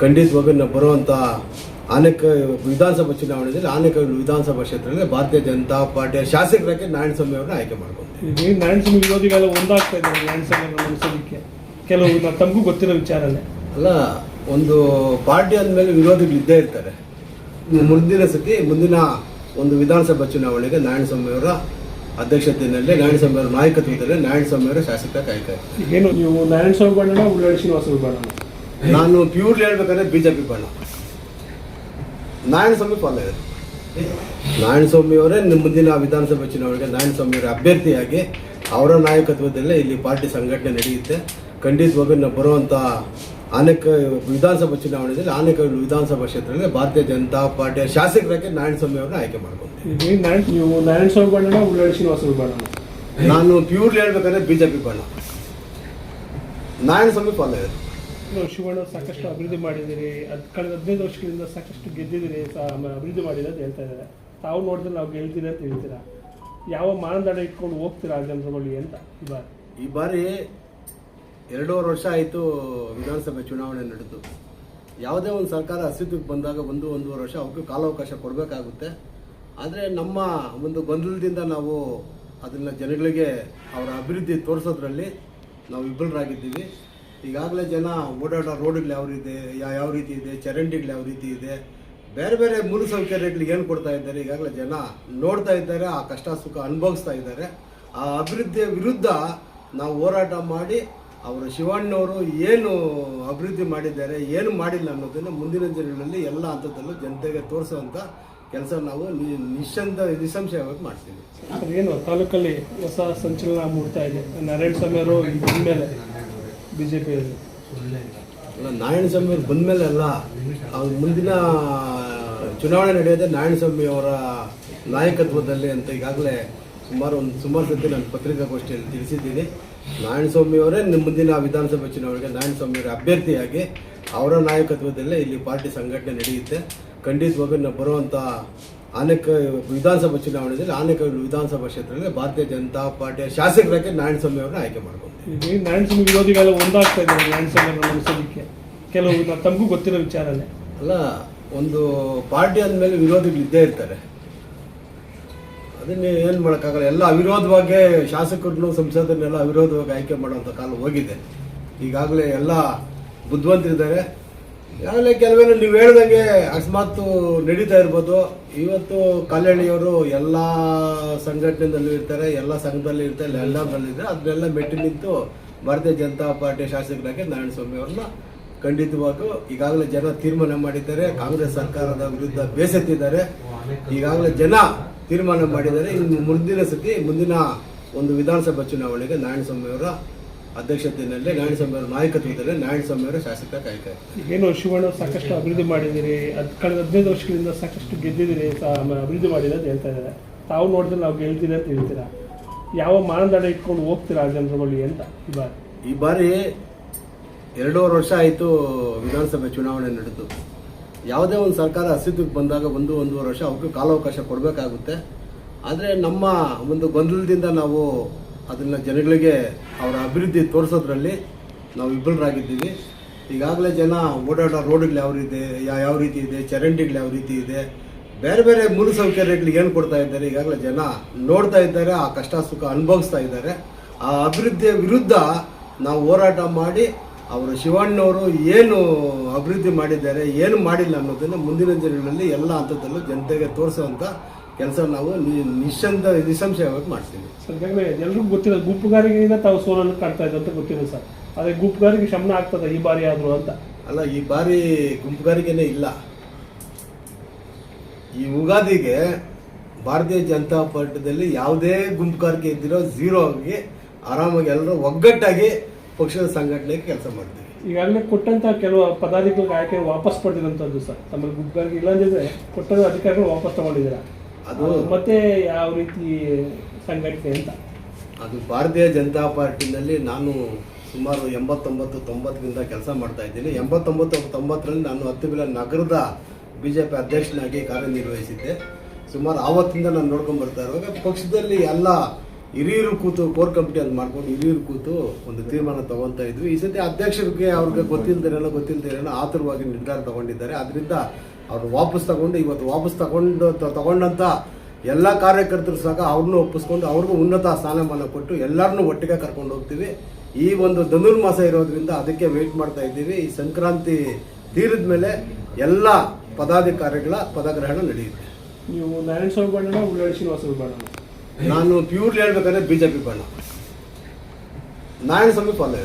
ಖಂಡಿತವಾಗಿ ಬರುವಂತ ಬರುವಂಥ ಅನೇಕ ವಿಧಾನಸಭಾ ಚುನಾವಣೆಯಲ್ಲಿ ಅನೇಕ ವಿಧಾನಸಭಾ ಕ್ಷೇತ್ರದಲ್ಲಿ ಭಾರತೀಯ ಜನತಾ ಪಾರ್ಟಿಯ ಶಾಸಕರಾಗಿ ನಾರಾಯಣಸ್ವಾಮಿ ಅವ್ರನ್ನ ಆಯ್ಕೆ ಮಾಡ್ಕೊಂಡಿದ್ದೀವಿ ಈಗ ನಾರಾಯಣಸ್ವಾಮಿ ವಿರೋಧಿಗಳೆಲ್ಲ ಒಂದಾಗ್ತಾ ಇದ್ದಾರೆ ನಾರಾಯಣಸ್ವಾಮಿ ನಡೆಸೋದಕ್ಕೆ ಕೆಲವು ತಮಗೂ ಗೊತ್ತಿರೋ ವಿಚಾರನೇ ಅಲ್ಲ. ಒಂದು ಪಾರ್ಟಿ ಅಂದಮೇಲೆ ವಿರೋಧಿಗಳು ಇದ್ದೇ ಇರ್ತಾರೆ. ಮುಂದಿನ ಸತಿ ಮುಂದಿನ ಒಂದು ವಿಧಾನಸಭಾ ಚುನಾವಣೆಗೆ ನಾರಾಯಣಸ್ವಾಮಿ ಅವರ ಅಧ್ಯಕ್ಷತೆಯಲ್ಲಿ ನಾರಾಯಣಸ್ವಾಮಿ ಅವರ ನಾಯಕತ್ವದಲ್ಲಿ ನಾರಾಯಣಸ್ವಾಮಿ ಅವರ ಶಾಸಕ ಕಾಯ್ತಾರೆ ಏನು ನೀವು ನಾರಾಯಣಸ್ವಾಮಿ ಬಣ್ಣ ಉಳ್ಳಾಡಿ ಶ್ರೀನಿವಾಸ ಬಣ್ಣ ನಾನು ಪ್ಯೂರ್ಲಿ ಹೇಳ್ಬೇಕಂದ್ರೆ ಬಿಜೆಪಿ ಬಣ್ಣ. ನಾರಾಯಣಸ್ವಾಮಿ ಫಾಲೋ ಇದೆ ನಾರಾಯಣಸ್ವಾಮಿ ಅವರೇ ನಿಮ್ಮ ಮುಂದಿನ ವಿಧಾನಸಭೆ ಚುನಾವಣೆಗೆ ನಾರಾಯಣಸ್ವಾಮಿ ಅವರ ಅಭ್ಯರ್ಥಿಯಾಗಿ ಅವರ ನಾಯಕತ್ವದಲ್ಲೇ ಇಲ್ಲಿ ಪಾರ್ಟಿ ಸಂಘಟನೆ ನಡೆಯುತ್ತೆ. ಖಂಡಿತವಾಗಿ ನಾವು ಬರುವಂಥ ಅನೇಕ ವಿಧಾನಸಭಾ ಚುನಾವಣೆಯಲ್ಲಿ ಅನೇಕ ವಿಧಾನಸಭಾ ಕ್ಷೇತ್ರದಲ್ಲಿ ಭಾರತೀಯ ಜನತಾ ಪಾರ್ಟಿಯ ಶಾಸಕರಾಗಿ ನಾರಾಯಣಸ್ವಾಮಿ ಅವರನ್ನ ಆಯ್ಕೆ ಮಾಡ್ಕೊಂತೀವಿ ನೀವು ನಾರಾಯಣಸ್ವಾಮಿ ಬಣ್ಣನ ಉಳ್ಳಾಳಿ ಶ್ರೀನಿವಾಸ ಬಣ್ಣ ನಾನು ಪ್ಯೂರ್ಲಿ ಹೇಳ್ಬೇಕಂದ್ರೆ ಬಿಜೆಪಿ ಬಣ್ಣ. ನಾರಾಯಣಸ್ವಾಮಿ ಫಾಲೋ ಇದೆ ಶಿವಣ್ಣ ಸಾಕಷ್ಟು ಅಭಿವೃದ್ಧಿ ಮಾಡಿದ್ದೀರಿ. ಅದು ಕಳೆದ ಹದಿನೈದು ವರ್ಷಗಳಿಂದ ಸಾಕಷ್ಟು ಗೆದ್ದಿದ್ದೀರಿ ಅಭಿವೃದ್ಧಿ ಮಾಡಿದೆ ಅಂತ ಹೇಳ್ತಾ ಇದ್ದಾರೆ. ತಾವು ನೋಡಿದ್ರೆ ನಾವು ಗೆಲ್ತೀರಿ ಅಂತ ಹೇಳ್ತೀರಾ? ಯಾವ ಮಾನದಂಡ ಇಟ್ಕೊಂಡು ಹೋಗ್ತೀರಾ ಜನರ ಅಂತ ಈ ಬಾರಿ? ಈ ಬಾರಿ ಎರಡೂವರೆ ವರ್ಷ ಆಯಿತು ವಿಧಾನಸಭೆ ಚುನಾವಣೆ ನಡೆದು. ಯಾವುದೇ ಒಂದು ಸರ್ಕಾರ ಅಸ್ತಿತ್ವಕ್ಕೆ ಬಂದಾಗ ಒಂದು, ಒಂದೂವರೆ ವರ್ಷ ಅವಕ್ಕೆ ಕಾಲಾವಕಾಶ ಕೊಡಬೇಕಾಗುತ್ತೆ. ಆದರೆ ನಮ್ಮ ಒಂದು ಗೊಂದಲದಿಂದ ನಾವು ಅದನ್ನು ಜನಗಳಿಗೆ ಅವರ ಅಭಿವೃದ್ಧಿ ತೋರಿಸೋದ್ರಲ್ಲಿ ನಾವು ವಿಫಲರಾಗಿದ್ದೀವಿ ಈಗಾಗಲೇ ಜನ ಓಡಾಡೋ ರೋಡ್ಗಳು ಯಾವ ರೀತಿ ಯಾವ ರೀತಿ ಇದೆ, ಚರಂಡಿಗಳು ಯಾವ ರೀತಿ ಇದೆ, ಬೇರೆ ಬೇರೆ ಮೂಲಸೌಕರ್ಯಗಳಿಗೆ ಏನು ಕೊಡ್ತಾ ಇದ್ದಾರೆ, ಈಗಾಗಲೇ ಜನ ನೋಡ್ತಾ ಇದ್ದಾರೆ, ಆ ಕಷ್ಟ ಸುಖ ಅನುಭವಿಸ್ತಾ ಇದ್ದಾರೆ. ಆ ಅಭಿವೃದ್ಧಿಯ ವಿರುದ್ಧ ನಾವು ಹೋರಾಟ ಮಾಡಿ, ಅವರು ಶಿವಣ್ಣವರು ಏನು ಅಭಿವೃದ್ಧಿ ಮಾಡಿದ್ದಾರೆ, ಏನು ಮಾಡಿಲ್ಲ ಅನ್ನೋದನ್ನು ಮುಂದಿನ ದಿನಗಳಲ್ಲಿ ಎಲ್ಲ ಹಂತದಲ್ಲೂ ಜನತೆಗೆ ತೋರಿಸುವಂಥ ಕೆಲಸ ನಾವು ನಿಶ್ಚಂದ ನಿಸ್ಸಂಶಯವಾಗಿ ಮಾಡ್ತೀವಿ. ಏನು, ತಾಲೂಕಲ್ಲಿ ಹೊಸ ಸಂಚಲನ ಮೂಡ್ತಾ ಇದೆ. ನಾರಾಯಣ ಸ್ವಾಮಿ ಅವರು ಜೆ ಬಿಜೆಪಿಯಲ್ಲಿ ಅಲ್ಲ ನಾರಾಯಣಸ್ವಾಮಿ ಅವ್ರು ಬಂದಮೇಲೆ ಅಲ್ಲ, ಅವ್ರ ಮುಂದಿನ ಚುನಾವಣೆ ನಡೆಯೋದೇ ನಾರಾಯಣಸ್ವಾಮಿ ಅವರ ನಾಯಕತ್ವದಲ್ಲಿ ಅಂತ ಈಗಾಗಲೇ ಸುಮಾರು ಒಂದು ಸುಮಾರು ಸತಿ ನಾನು ಪತ್ರಿಕಾಗೋಷ್ಠಿಯಲ್ಲಿ ತಿಳಿಸಿದ್ದೀನಿ. ನಾರಾಯಣಸ್ವಾಮಿ ಅವರೇ ಮುಂದಿನ ವಿಧಾನಸಭೆ ಚುನಾವಣೆಗೆ ನಾರಾಯಣಸ್ವಾಮಿ ಅವರ ಅಭ್ಯರ್ಥಿಯಾಗಿ ಅವರ ನಾಯಕತ್ವದಲ್ಲೇ ಇಲ್ಲಿ ಪಾರ್ಟಿ ಸಂಘಟನೆ ನಡೆಯುತ್ತೆ. ಖಂಡಿತವಾಗಿ ನಾವು ಬರುವಂಥ ಅನೇಕ ವಿಧಾನಸಭಾ ಚುನಾವಣೆಯಲ್ಲಿ ಅನೇಕ ವಿಧಾನಸಭಾ ಕ್ಷೇತ್ರದಲ್ಲಿ ಭಾರತೀಯ ಜನತಾ ಪಾರ್ಟಿಯ ಶಾಸಕರಾಗಿ ನಾರಾಯಣಸ್ವಾಮಿ ಅವರನ್ನ ಆಯ್ಕೆ ಮಾಡ್ಕೊಂಡಿದ್ದೀವಿ ಈಗ ನಾರಾಯಣಸ್ವಾಮಿ ವಿರೋಧಿಗಳೆಲ್ಲ ಒಂದಾಗ್ತಾ ಇದ್ದಾರೆ ನಾರಾಯಣಸ್ವಾಮಿ ನಡೆಸೋದಕ್ಕೆ ಕೆಲವು ತಮಗೂ ಗೊತ್ತಿರೋ ವಿಚಾರನೇ. ಅಲ್ಲ ಒಂದು ಪಾರ್ಟಿ ಅಂದಮೇಲೆ ವಿರೋಧಿಗಳು ಇದ್ದೇ ಇರ್ತಾರೆ. ಅದನ್ನೇ ಏನು ಮಾಡೋಕ್ಕಾಗಲ್ಲ. ಎಲ್ಲ ಅವಿರೋಧವಾಗಿ ಶಾಸಕರನ್ನು ಸಂಸದರನ್ನೆಲ್ಲ ಅವಿರೋಧವಾಗಿ ಆಯ್ಕೆ ಮಾಡುವಂಥ ಕಾಲ ಹೋಗಿದೆ. ಈಗಾಗಲೇ ಎಲ್ಲ ಬುದ್ಧಿವಂತರಿದ್ದಾರೆ. ಈಗಾಗಲೇ ಕೆಲವೇ ನೀವು ಹೇಳ್ದಂಗೆ ಅಕಸ್ಮಾತ್ ನಡೀತಾ ಇರ್ಬೋದು. ಇವತ್ತು ಕಲ್ಯಾಣಿಯವರು ಎಲ್ಲ ಸಂಘಟನೆದಲ್ಲೂ ಇರ್ತಾರೆ, ಎಲ್ಲ ಸಂಘದಲ್ಲಿ ಇರ್ತಾರೆ ಎಲ್ಲದಲ್ಲಿದ್ದಾರೆ ಅದನ್ನೆಲ್ಲ ಮೆಟ್ಟಿ ನಿಂತು ಭಾರತೀಯ ಜನತಾ ಪಾರ್ಟಿ ಶಾಸಕರಾಗಿ ನಾರಾಯಣಸ್ವಾಮಿ ಅವ್ರನ್ನ ಖಂಡಿತವಾಗೂ ಈಗಾಗಲೇ ಜನ ತೀರ್ಮಾನ ಮಾಡಿದ್ದಾರೆ. ಕಾಂಗ್ರೆಸ್ ಸರ್ಕಾರದ ವಿರುದ್ಧ ಬೇಸತ್ತಿದ್ದಾರೆ. ಈಗಾಗಲೇ ಜನ ತೀರ್ಮಾನ ಮಾಡಿದ್ದಾರೆ. ಇನ್ನು ಮುಂದಿನ ಸತಿ, ಮುಂದಿನ ಒಂದು ವಿಧಾನಸಭಾ ಚುನಾವಣೆಗೆ ನಾರಾಯಣಸ್ವಾಮಿ ಅವರ ಅಧ್ಯಕ್ಷತೆಯಲ್ಲಿ ನಾರಾಯಣಸ್ವಾಮಿ ಅವರ ನಾಯಕತ್ವದಲ್ಲಿ ನಾರಾಯಣಸ್ವಾಮಿ ಅವರ ಶಾಸಕ ಏನು ಶಿವಣ್ಣ ಸಾಕಷ್ಟು ಅಭಿವೃದ್ಧಿ ಮಾಡಿದ್ದೀರಿ ಅದು ಕಳೆದ ಹದಿನೈದು ವರ್ಷಗಳಿಂದ ಸಾಕಷ್ಟು ಗೆದ್ದಿದ್ದೀರಿ ಅಭಿವೃದ್ಧಿ ಮಾಡಿದೆ ಅಂತ ಹೇಳ್ತಾ ಇದ್ದಾರೆ. ತಾವು ನೋಡಿದ್ರೆ ನಾವು ಗೆಲ್ತೀರಿ ಅಂತ ಹೇಳ್ತೀರಾ? ಯಾವ ಮಾನದಂಡ ಇಟ್ಕೊಂಡು ಹೋಗ್ತೀರಾ ಜನರ ಬಳಿ ಅಂತ ಈ ಬಾರಿ? ಈ ಬಾರಿ ಎರಡೂವರೆ ವರ್ಷ ಆಯಿತು ವಿಧಾನಸಭೆ ಚುನಾವಣೆ ನಡೆದು. ಯಾವುದೇ ಒಂದು ಸರ್ಕಾರ ಅಸ್ತಿತ್ವಕ್ಕೆ ಬಂದಾಗ ಒಂದು ಒಂದೂವರೆ ವರ್ಷ ಅವಕ್ಕೆ ಕಾಲಾವಕಾಶ ಕೊಡಬೇಕಾಗುತ್ತೆ. ಆದರೆ ನಮ್ಮ ಒಂದು ಗೊಂದಲದಿಂದ ನಾವು ಅದನ್ನು ಜನಗಳಿಗೆ ಅವರ ಅಭಿವೃದ್ಧಿ ತೋರಿಸೋದ್ರಲ್ಲಿ ನಾವು ವಿಫಲರಾಗಿದ್ದೀವಿ. ಈಗಾಗಲೇ ಜನ ಓಡಾಡೋ ರೋಡ್ಗಳು ಯಾವ ರೀತಿ ಯಾವ ರೀತಿ ಇದೆ, ಚರಂಡಿಗಳು ಯಾವ ರೀತಿ ಇದೆ, ಬೇರೆ ಬೇರೆ ಮೂಲಸೌಕರ್ಯಗಳಿಗೆ ಏನು ಕೊಡ್ತಾ ಇದ್ದಾರೆ, ಈಗಾಗಲೇ ಜನ ನೋಡ್ತಾ ಇದ್ದಾರೆ, ಆ ಕಷ್ಟ ಸುಖ ಅನುಭವಿಸ್ತಾ ಇದ್ದಾರೆ. ಆ ಅಭಿವೃದ್ಧಿಯ ವಿರುದ್ಧ ನಾವು ಹೋರಾಟ ಮಾಡಿ ಅವರು ಶಿವಣ್ಣವರು ಏನು ಅಭಿವೃದ್ಧಿ ಮಾಡಿದ್ದಾರೆ, ಏನು ಮಾಡಿಲ್ಲ ಅನ್ನೋದನ್ನು ಮುಂದಿನ ದಿನಗಳಲ್ಲಿ ಎಲ್ಲ ಹಂತದಲ್ಲೂ ಜನತೆಗೆ ತೋರಿಸುವಂಥ ಕೆಲಸ ನಾವು ನಿಶ್ಚಂದ ನಿಸ್ಸಂಶಯವಾಗಿ ಮಾಡ್ತೀವಿ. ಸರ್ ಎಲ್ರಿಗೂ ಗೊತ್ತಿಲ್ಲ. ಗುಂಪುಗಾರಿಕೆಯಿಂದ ತಾವು ಸೋಲನ್ನು ಕಾಣ್ತಾ ಇದೆ ಅಂತ ಗೊತ್ತಿದೆ ಸರ್. ಅದೇ ಗುಂಪುಗಾರಿಕೆ ಶಮನ ಆಗ್ತದೆ ಈ ಬಾರಿ ಆದರೂ ಅಂತ? ಅಲ್ಲ ಈ ಬಾರಿ ಗುಂಪುಗಾರಿಕೆನೇ ಇಲ್ಲ. ಈ ಯುಗಾದಿಗೆ ಭಾರತೀಯ ಜನತಾ ಪಾರ್ಟಿದಲ್ಲಿ ಯಾವುದೇ ಗುಂಪುಗಾರಿಕೆ ಇದ್ದಿರೋ ಝೀರೋ ಆಗಿ ಆರಾಮಾಗಿ ಎಲ್ಲರೂ ಒಗ್ಗಟ್ಟಾಗಿ ಪಕ್ಷದ ಸಂಘಟನೆಗೆ ಕೆಲಸ ಮಾಡ್ತೀವಿ. ಈಗಾಗಲೇ ಕೊಟ್ಟಂತ ಕೆಲವು ಪದಾಧಿಕಾರಿಗಳ ಆಯ್ಕೆ ವಾಪಸ್ ಪಡೆದಿರೋಂಥದ್ದು ಸರ್. ತಮ್ಮ ಗುಂಪುಗಾರಿಕೆ ಇಲ್ಲ ಅಂದಿದ್ರೆ ಕೊಟ್ಟಂತ ಅಧಿಕಾರಿಗಳು ವಾಪಸ್ ತಗೊಂಡಿದ್ದೀರಾ? ಅದು ಮತ್ತೆ ಯಾವ ರೀತಿ ಸಂಘಟನೆ ಅಂತ? ಅದು ಭಾರತೀಯ ಜನತಾ ಪಾರ್ಟಿನಲ್ಲಿ ನಾನು ಸುಮಾರು ಎಂಬತ್ತೊಂಬತ್ತು ತೊಂಬತ್ತರಿಂದ ಕೆಲಸ ಮಾಡ್ತಾ ಇದ್ದೀನಿ. ಎಂಬತ್ತೊಂಬತ್ತು ತೊಂಬತ್ತರಲ್ಲಿ ನಾನು ಹತ್ತು ಬಿಲ ನಗರದ ಬಿ ಜೆ ಪಿ ಅಧ್ಯಕ್ಷನಾಗಿ ಕಾರ್ಯನಿರ್ವಹಿಸಿದ್ದೆ. ಸುಮಾರು ಆವತ್ತಿಂದ ನಾನು ನೋಡ್ಕೊಂಡು ಬರ್ತಾ ಇರುವಾಗ ಪಕ್ಷದಲ್ಲಿ ಎಲ್ಲ ಹಿರಿಯರು ಕೂತು ಕೋರ್ ಕಮಿಟಿ ಅಂತ ಮಾಡ್ಕೊಂಡು ಹಿರಿಯರು ಕೂತು ಒಂದು ತೀರ್ಮಾನ ತಗೊಂತ ಇದ್ವಿ. ಈ ಸತಿ ಅಧ್ಯಕ್ಷರಿಗೆ ಅವ್ರಿಗೆ ಗೊತ್ತಿಲ್ಲದೇನೋ ಗೊತ್ತಿಲ್ಲದೇನೋ ಆತುರವಾಗಿ ನಿರ್ಧಾರ ತಗೊಂಡಿದ್ದಾರೆ. ಅದರಿಂದ ಅವ್ರು ವಾಪಸ್ ತಗೊಂಡು ಇವತ್ತು ವಾಪಸ್ ತಗೊಂಡು ತಗೊಂಡಂತ ಎಲ್ಲ ಕಾರ್ಯಕರ್ತರು ಸಹ ಅವ್ರನ್ನೂ ಒಪ್ಪಿಸ್ಕೊಂಡು ಅವ್ರಿಗೂ ಉನ್ನತ ಸ್ಥಾನಮಾನ ಕೊಟ್ಟು ಎಲ್ಲರನ್ನೂ ಒಟ್ಟಿಗೆ ಕರ್ಕೊಂಡು ಹೋಗ್ತೀವಿ. ಈ ಒಂದು ಧನುರ್ಮಾಸ ಇರೋದ್ರಿಂದ ಅದಕ್ಕೆ ವೇಟ್ ಮಾಡ್ತಾ ಇದ್ದೀವಿ. ಈ ಸಂಕ್ರಾಂತಿ ತೀರಿದ ಮೇಲೆ ಎಲ್ಲ ಪದಾಧಿಕಾರಿಗಳ ಪದಗ್ರಹಣ ನಡೆಯುತ್ತೆ. ನೀವು ನಾರಾಯಣ ಸ್ವಾಮಿ ಬಣ್ಣ ಉಳ್ಳಾಳಿ ಶ್ರೀನಿವಾಸ ಬಣ್ಣ ನಾನು ಪ್ಯೂರ್ಲಿ ಹೇಳ್ಬೇಕಂದ್ರೆ ಬಿಜೆಪಿ ಬಣ್ಣ. ನಾರಾಯಣ ಸ್ವಾಮಿ ಫಾಲೋ